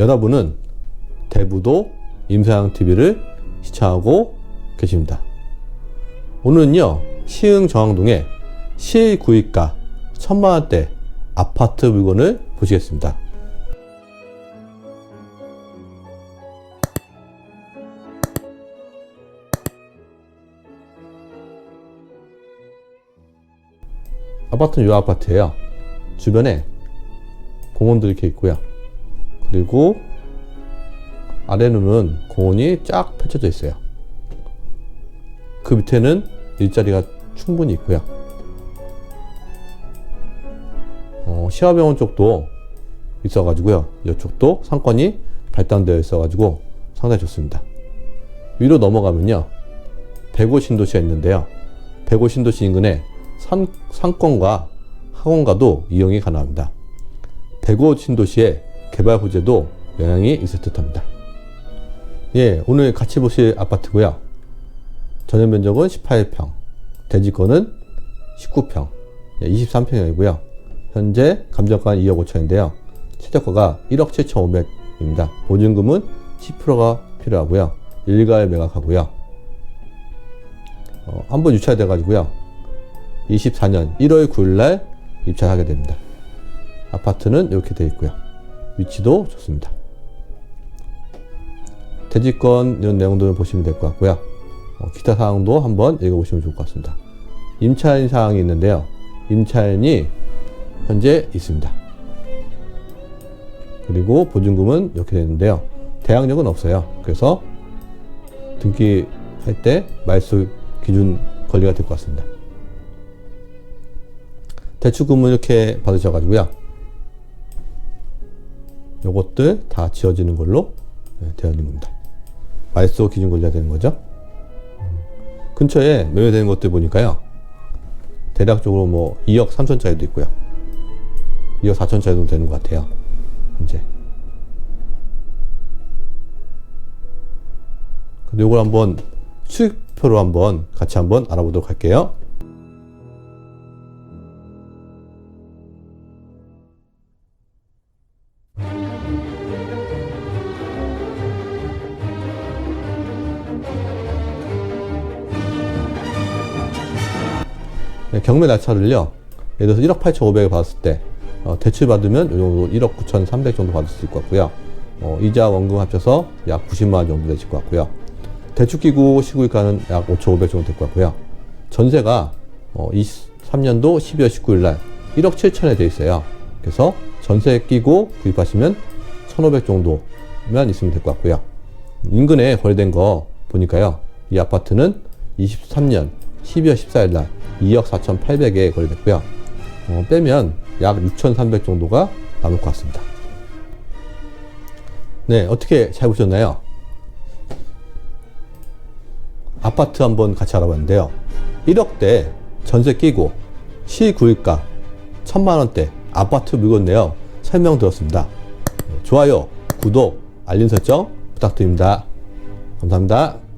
여러분은 대부도 임사양 TV를 시청하고 계십니다. 오늘은요 시흥 정왕동의 시구입가 천만 원대 아파트 물건을 보시겠습니다. 아파트는 이 아파트예요. 주변에 공원들이 이렇게 있고요. 그리고 아래로는 공원이 쫙 펼쳐져 있어요. 그 밑에는 일자리가 충분히 있고요. 어, 시화병원 쪽도 있어가지고요. 이쪽도 상권이 발달되어 있어가지고 상당히 좋습니다. 위로 넘어가면요. 백오 신도시가 있는데요. 백오 신도시 인근에 산, 상권과 학원가도 이용이 가능합니다. 백오 신도시의 개발 호재도 영향이 있을 듯 합니다. 예, 오늘 같이 보실 아파트고요. 전용 면적은 18평, 대지권은 19평, 23평이고요. 현재 감정가는 2억 5천인데요. 최저가가 1억 7천5백입니다. 보증금은 10%가 필요하고요. 일가에 매각하고요. 어, 한번 유찰돼 가지고요. 24년 1월 9일 날 입찰하게 됩니다. 아파트는 이렇게 되어 있고요. 위치도 좋습니다. 대지권 이런 내용들을 보시면 될 것 같고요. 어, 기타 사항도 한번 읽어보시면 좋을 것 같습니다. 임차인 사항이 있는데요. 임차인이 현재 있습니다. 그리고 보증금은 이렇게 되는데요. 대항력은 없어요. 그래서 등기할 때 말소 기준 권리가 될 것 같습니다. 대출금은 이렇게 받으셔가지고요. 요것들 다 지어지는 걸로 네, 되어 있는 겁니다. 말소 기준 권리가 되는 거죠. 음, 근처에 매매되는 것들 보니까요. 대략적으로 뭐 2억 3천짜리도 있고요. 2억 4천짜리도 되는 것 같아요. 현재. 근데 이걸 한번 수익표로 한번 같이 한번 알아보도록 할게요. 경매 낙찰을요. 예를 들어서 1억 8,500을 받았을 때 어, 대출 받으면 요 정도 1억 9,300 정도 받을 수 있을 것 같고요. 어, 이자 원금 합쳐서 약 90만 원 정도 되실 것 같고요. 대출 끼고 시구일가는 약 5,500 정도 될 것 같고요. 전세가 어, 23년도 12월 19일 날 1억 7천에 돼 있어요. 그래서 전세 끼고 구입하시면 1,500 정도면 있으면 될 것 같고요. 인근에 거래된 거 보니까요. 이 아파트는 23년 12월 14일 날 2억 4,800에 거래됐고요. 어, 빼면 약 6,300 정도가 남을 것 같습니다. 네, 어떻게 잘 보셨나요? 아파트 한번 같이 알아봤는데요. 1억대 전세 끼고 시구입가 1천만 원대 아파트 물건 내요. 설명 들었습니다. 좋아요, 구독, 알림 설정 부탁드립니다. 감사합니다.